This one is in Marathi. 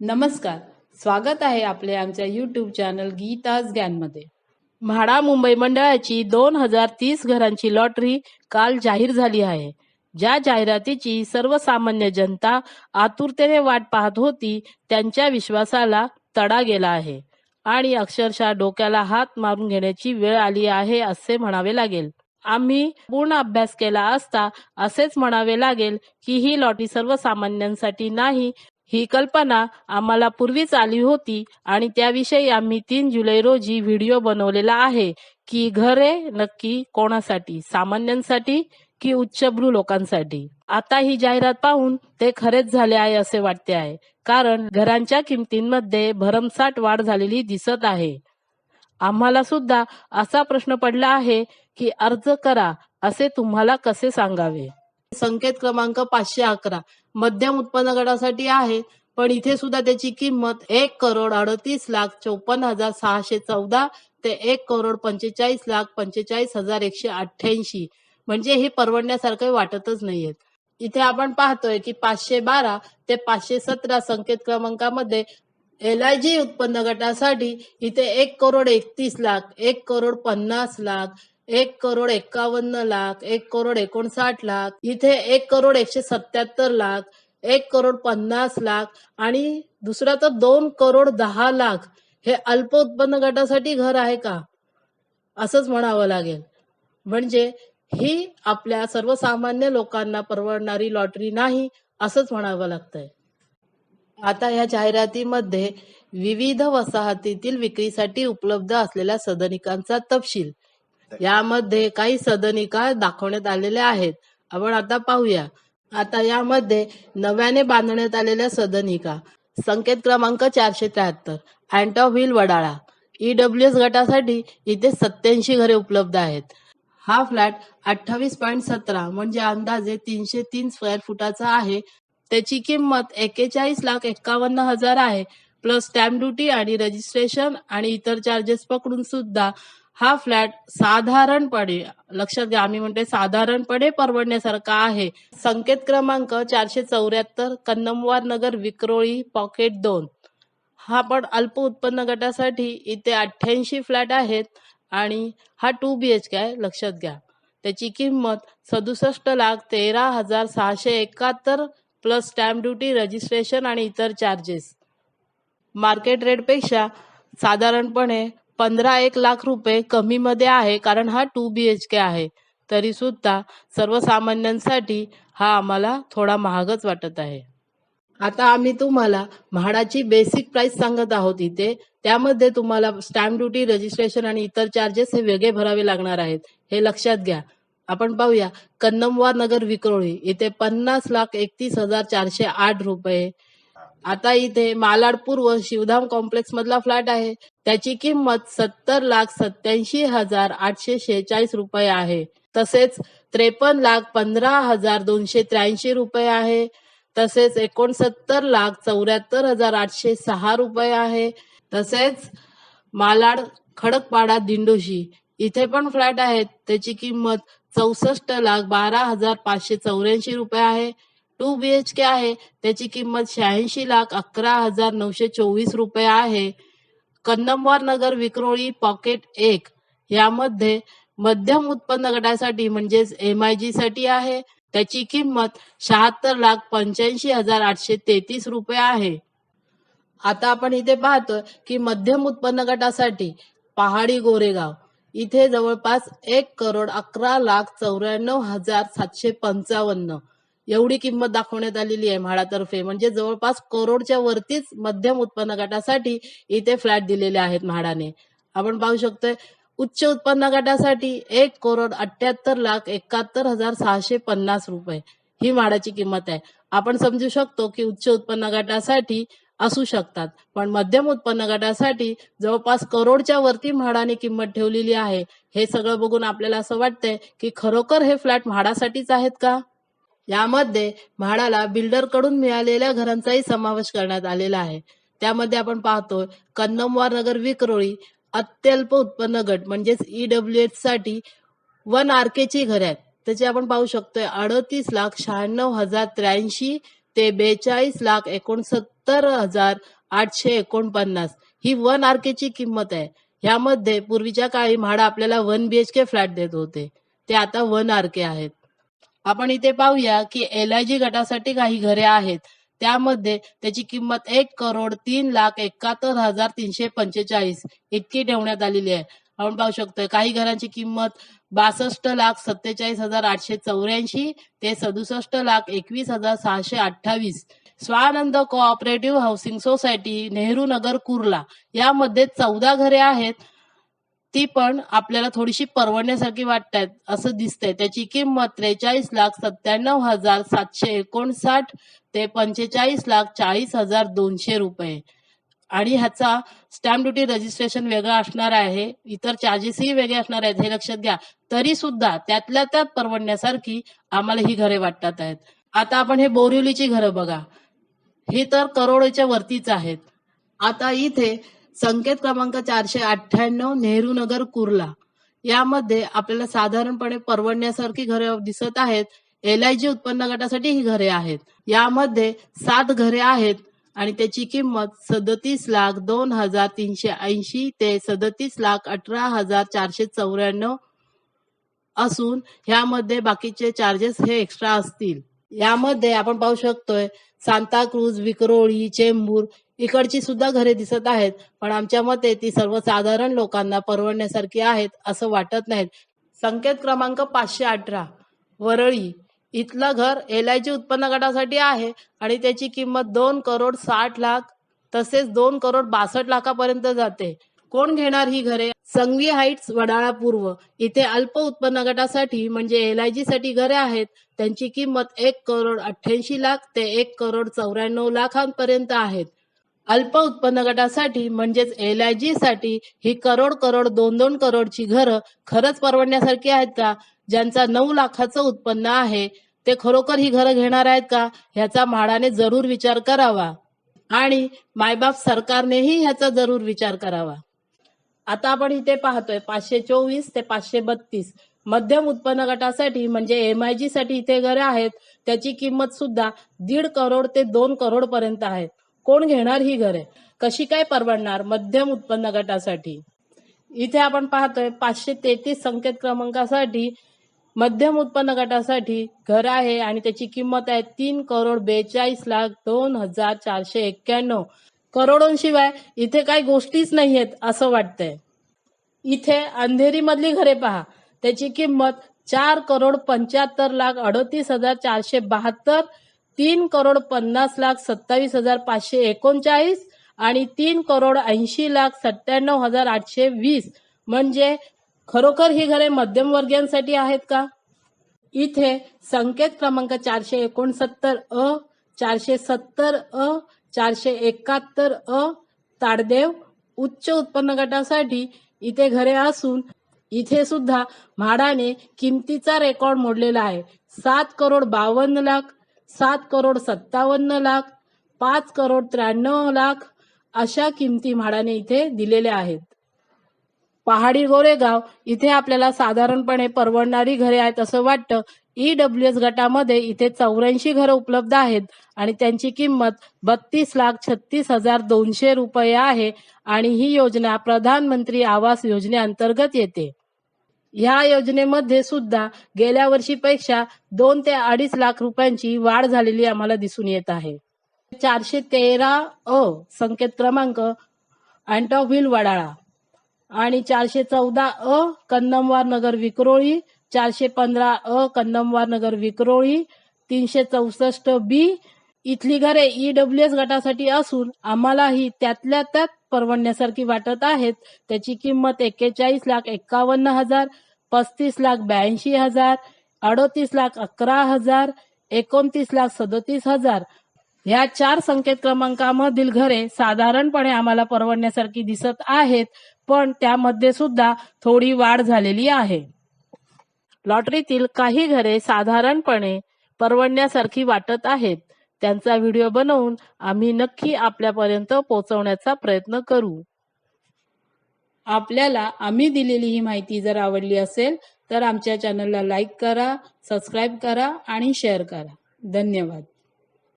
नमस्कार. स्वागत आहे आपले आमच्या यूट्यूब चॅनल गीताज ज्ञानमध्ये. म्हाडा मुंबई मंडळाची दोन हजार तीस घरांची लॉटरी काल जाहीर झाली आहे. ज्या जाहिरातीची सर्वसामान्य जनता आतुरतेने वाट पाहत होती त्यांच्या विश्वासाला तडा गेला आहे. आणि अक्षरशः डोक्याला हात मारून घेण्याची वेळ आली आहे असे म्हणावे लागेल. आम्ही पूर्ण अभ्यास केला असता असेच म्हणावे लागेल की ही लॉटरी सर्वसामान्यांसाठी नाही ही कल्पना आम्हाला पूर्वीच आली होती आणि त्याविषयी आम्ही तीन जुलै रोजी व्हिडिओ बनवलेला आहे की घरे नक्की कोणासाठी? सामान्यांसाठी की उच्चभ्रू लोकांसाठी? आता ही जाहिरात पाहून ते खरेच झाले आहे असे वाटते आहे. कारण घरांच्या किमतींमध्ये भरमसाठ वाढ झालेली दिसत आहे. आम्हाला सुद्धा असा प्रश्न पडला आहे की अर्ज करा असे तुम्हाला कसे सांगावे? संकेत क्रमांक पाचशे अकरा. मध्यम उत्पन्न गटासाठी आहे पण इथे सुद्धा त्याची किंमत एक करोड अडतीस लाख चौपन्न हजार सहाशे चौदा ते एक करोड पंचेचाळीस लाख पंचेचाळीस हजार एकशे अठ्ठ्याऐंशी. म्हणजे हे परवडण्यासारखं वाटतच नाहीयेत इथे आपण पाहतोय की पाचशे बारा ते पाचशे सतरा संकेत क्रमांकामध्ये एल आय जी उत्पन्न गटासाठी इथे एक करोड एकतीस लाख एक करोड पन्नास लाख एक करोड एकावन्न लाख एक करोड एकोणसाठ लाख इथे एक करोड एकशे सत्याहत्तर लाख एक करोड पन्नास लाख आणि दुसरा तर दोन करोड दहा लाख हे अल्प उत्पन्न गटासाठी घर आहे का? असंच म्हणावं लागेल. म्हणजे ही आपल्या सर्वसामान्य लोकांना परवडणारी लॉटरी नाही असंच म्हणावं लागतंय. आता या जाहिरातीमध्ये विविध वसाहतीतील विक्रीसाठी उपलब्ध असलेल्या सदनिकांचा तपशील यामध्ये काही सदनिका दाखवण्यात आलेल्या आहेत. आपण आता पाहूया. आता यामध्ये नव्याने बांधण्यात आलेल्या सदनिका. संकेत क्रमांक चारशे त्र्याहत्तर. Antop hill Wadala. EW S गटासाठी इथे सत्याऐंशी घरे उपलब्ध आहेत. हा फ्लॅट अठ्ठावीस पॉईंट सतरा म्हणजे अंदाजे तीनशे तीन स्क्वेअर फुटाचा आहे. त्याची किंमत एकेचाळीस लाख एक्कावन्न हजार आहे. प्लस स्टॅम्प ड्युटी आणि रजिस्ट्रेशन आणि इतर चार्जेस पकडून सुद्धा हा फ्लॅट साधारणपणे लक्षात घ्या आम्ही म्हणते साधारणपणे परवडण्यासारखा आहे. संकेत क्रमांक चारशे चौऱ्याहत्तर कन्नमवार नगर विक्रोळी पॉकेट दोन. हा पण अल्प उत्पन्न गटासाठी इथे अठ्ठ्याऐंशी फ्लॅट आहेत आणि हा टू बी एच के आहे लक्षात घ्या. त्याची किंमत सदुसष्ट लाख तेरा हजार सहाशे एकाहत्तर प्लस स्टॅम्प ड्युटी रजिस्ट्रेशन आणि इतर चार्जेस मार्केट रेटपेक्षा साधारणपणे पंधरा एक लाख रुपये कमीमध्ये आहे कारण हा टू बी एच के आहे. तरी सुद्धा सर्वसामान्यांसाठी हा आम्हाला थोडा महागच वाटत आहे. आता आम्ही तुम्हाला म्हाडाची बेसिक प्राइस सांगत आहोत इथे. त्यामध्ये तुम्हाला स्टॅम्प ड्युटी रजिस्ट्रेशन आणि इतर चार्जेस हे वेगळे भरावे लागणार आहेत. हे लक्षात घ्या. आपण पाहूया. कन्नमवार नगर विक्रोळी इथे पन्नास लाख एकतीस हजार चारशे आठ रुपये. आता इथे मालाड पूर्व शिवधाम कॉम्प्लेक्स मधला फ्लॅट आहे. त्याची किंमत सत्तर लाख सत्याऐंशी हजार आठशे शेहेचाळीस रुपये आहे. तसेच त्रेपन्न लाख पंधरा हजार दोनशे त्र्याऐंशी रुपये आहे. तसेच एकोणसत्तर लाख चौऱ्याहत्तर हजार आठशे सहा रुपये आहे. तसेच मालाड खडकपाडा दिंडोशी इथे पण फ्लॅट आहेत. त्याची किंमत चौसष्ट लाख बारा हजार पाचशे चौऱ्याऐंशी रुपये आहे. टू बी एच के आहे. त्याची किंमत शहाऐंशी लाख अकरा हजार नऊशे चोवीस रुपये आहे. कन्नमवार नगर विक्रोळी पॉकेट एक. यामध्ये मध्यम उत्पन्न गटासाठी म्हणजेच एम आय जी साठी आहे. त्याची किंमत शहात्तर लाख पंच्याऐंशी हजार आठशे तेहतीस रुपये आहे. आता आपण इथे पाहतो की मध्यम उत्पन्न गटासाठी पहाडी गोरेगाव. इथे जवळपास एक करोड अकरा लाख चौऱ्याण्णव हजार सातशे पंचावन्न. एवढी किंमत दाखवण्यात आलेली आहे म्हाडातर्फे. म्हणजे जवळपास करोडच्या वरतीच मध्यम उत्पन्न गटासाठी इथे फ्लॅट दिलेले आहेत म्हाडाने. आपण पाहू शकतोय उच्च उत्पन्न गटासाठी एक करोड अठ्याहत्तर लाख एकाहत्तर हजार सहाशे पन्नास रुपये ही म्हाडाची किंमत आहे. आपण समजू शकतो की उच्च उत्पन्न गटासाठी असू शकतात पण मध्यम उत्पन्न गटासाठी जवळपास करोडच्या वरती म्हाडाने किंमत ठेवलेली आहे. हे सगळं बघून आपल्याला असं वाटतंय की खरोखर हे फ्लॅट म्हाडासाठीच आहेत का? यामध्ये म्हाडाला बिल्डरकडून मिळालेल्या घरांचाही समावेश करण्यात आलेला आहे. त्यामध्ये आपण पाहतोय कन्नमवार नगर विक्रोळी अत्यल्प उत्पन्न गट म्हणजेच ईडब्ल्यू एच साठी वन आर केची घरे आहेत. त्याचे आपण पाहू शकतोय अडतीस लाख शहाण्णव हजार त्र्याऐंशी ते बेचाळीस लाख एकोणसत्तर हजार आठशे एकोणपन्नास ही वन आर केची किंमत आहे. ह्यामध्ये पूर्वीच्या काळी म्हाडा आपल्याला वन बीएचके फ्लॅट देत होते. ते आता वन आर के आहेत. आपण इथे पाहूया की एल गटासाठी काही घरे आहेत. त्यामध्ये त्याची किंमत एक करोड तीन लाख एकाहत्तर हजार तीनशे पंचेचाळीस इतकी ठेवण्यात आलेली आहे. आपण पाहू शकतोय काही घरांची किंमत बासष्ट लाख सत्तेचाळीस हजार आठशे चौऱ्याऐंशी ते सदुसष्ट लाख एकवीस हजार सहाशे अठ्ठावीस. Swanand cooperative housing society Nehru Nagar Kurla. यामध्ये चौदा घरे आहेत. ती पण आपल्याला थोडीशी परवडण्यासारखी वाटतात असं दिसतंय. त्याची किंमत त्रेचाळीस लाख सत्त्याण्णव हजार सातशे एकोणसाठ ते पंचेचाळीस लाख चाळीस हजार दोनशे रुपये. आणि ह्याचा स्टॅम्प ड्युटी रजिस्ट्रेशन वेगळं असणार आहे इतर चार्जेसही वेगळे असणार आहेत हे लक्षात घ्या. तरी सुद्धा त्यातल्या त्यात परवडण्यासारखी आम्हाला ही घरे वाटतात आहेत. आता आपण हे बोरिवलीची घरं बघा. हे तर करोडोच्या वरतीच आहेत. आता इथे संकेत क्रमांक चारशे अठ्ठ्याण्णव नेहरू नगर कुर्ला. यामध्ये आपल्याला साधारणपणे परवडण्यासारखी घरे दिसत आहेत. एल आय जी उत्पन्न गटासाठी ही घरे आहेत. यामध्ये सात घरे आहेत आणि त्याची किंमत सदतीस लाख दोन हजार तीनशे ऐंशी ते सदतीस लाख अठरा हजार चारशे चौऱ्याण्णव असून ह्यामध्ये बाकीचे चार्जेस हे एक्स्ट्रा असतील. यामध्ये आपण पाहू शकतोय सांताक्रूज विक्रोळी चेंबूर इकडची सुद्धा घरे दिसत आहेत पण आमच्या मते ती सर्वसाधारण लोकांना परवडण्यासारखी आहेत असं वाटत नाहीत संकेत क्रमांक पाचशे अठरा वरळी. इथलं घर एल आय जी उत्पन्न गटासाठी आहे आणि त्याची किंमत दोन करोड साठ लाख तसेच दोन करोड बासष्ट लाखापर्यंत जाते. कोण घेणार ही घरे? संगवी हाईट्स वडाळा पूर्व. इथे अल्प उत्पन्न गटासाठी म्हणजे एलसाठी घरे आहेत. त्यांची किंमत एक करोड अठ्ठ्याऐंशी लाख ते एक करोड चौऱ्याण्णव लाखांपर्यंत आहेत. अल्प उत्पन्न गटासाठी म्हणजेच एलसाठी ही करोड करोड दोन दोन करोडची घरं खरंच परवडण्यासारखी आहेत का? ज्यांचा नऊ लाखाचं उत्पन्न आहे ते खरोखर ही घरं घेणार आहेत का? ह्याचा म्हाडाने जरूर विचार करावा. आणि मायबाप सरकारनेही ह्याचा जरूर विचार करावा. आता आपण इथे पाहतोय पाचशे चोवीस ते पाचशे बत्तीस. मध्यम उत्पन्न गटासाठी म्हणजे एम आय जी साठी इथे घरे आहेत त्याची किंमत सुद्धा दीड करोड ते दोन करोड पर्यंत आहे. कोण घेणार ही घरे? कशी काय परवडणार मध्यम उत्पन्न गटासाठी? इथे आपण पाहतोय पाचशे तेहतीस संकेत क्रमांकासाठी मध्यम उत्पन्न गटासाठी घर आहे आणि त्याची किंमत आहे तीन करोड बेचाळीस लाख दोन हजार चारशे एक्क्याण्णव. करोडोंशिवाय इथे काही गोष्टीच नाही आहेत असं वाटतंय. इथे अंधेरी मधली घरे पहा. त्याची किंमत चार करोड पंच्याहत्तर लाख अडतीस हजार चारशे बहात्तर तीन करोड पन्नास लाख सत्तावीस हजार पाचशे एकोणचाळीस आणि तीन करोड ऐंशी लाख सत्त्याण्णव हजार आठशे वीस. म्हणजे खरोखर ही घरे मध्यमवर्गीयांसाठी आहेत का? इथे संकेत क्रमांक चारशे एकोणसत्तर अ चारशे सत्तर अ चारशे एकाहत्तर अ ताडदेव उच्च उत्पन्न गटासाठी इथे घरे असून इथे सुद्धा म्हाडाने किमतीचा रेकॉर्ड मोडलेला आहे. सात करोड बावन्न लाख सात करोड सत्तावन्न लाख पाच करोड त्र्याण्णव लाख अशा किमती म्हाडाने इथे दिलेल्या आहेत. पहाडी गोरेगाव इथे आपल्याला साधारणपणे परवडणारी घरे आहेत असं वाटतं. ईडब्ल्यू एस गटामध्ये इथे चौऱ्याऐंशी घरं उपलब्ध आहेत आणि त्यांची किंमत बत्तीस लाख छत्तीस हजार दोनशे रुपये आहे आणि ही योजना प्रधानमंत्री आवास योजनेअंतर्गत येते. ह्या योजनेमध्ये सुद्धा गेल्या वर्षीपेक्षा दोन ते अडीच लाख रुपयांची वाढ झालेली आम्हाला दिसून येत आहे. चारशे तेरा अ संकेत क्रमांक अँटॉव्हिल वडाळा आणि चारशे चौदा अ कन्नमवार नगर विक्रोळी चारशे पंधरा अ कन्नमवार नगर विक्रोळी तीनशे चौसष्ट बी इथली घरे ईडब्ल्यू एस गटासाठी असून आम्हालाही त्यातल्या त्यात परवडण्यासारखी वाटत आहेत. त्याची किंमत एक्केचाळीस लाख एक्कावन्न हजार पस्तीस लाख ब्याऐंशी हजार अडोतीस लाख अकरा हजार एकोणतीस लाख सदोतीस हजार. ह्या चार संकेत क्रमांकामधील घरे साधारणपणे आम्हाला परवडण्यासारखी दिसत आहेत पण त्यामध्ये सुद्धा थोडी वाढ झालेली आहे. लॉटरीतील काही घरे साधारणपणे परवडण्यासारखी वाटत आहेत. त्यांचा व्हिडिओ बनवून आम्ही नक्की आपल्यापर्यंत पोहोचवण्याचा प्रयत्न करू. आपल्याला आम्ही दिलेली ही माहिती जर आवडली असेल तर आमच्या चॅनलला लाईक करा सबस्क्राईब करा आणि शेअर करा. धन्यवाद.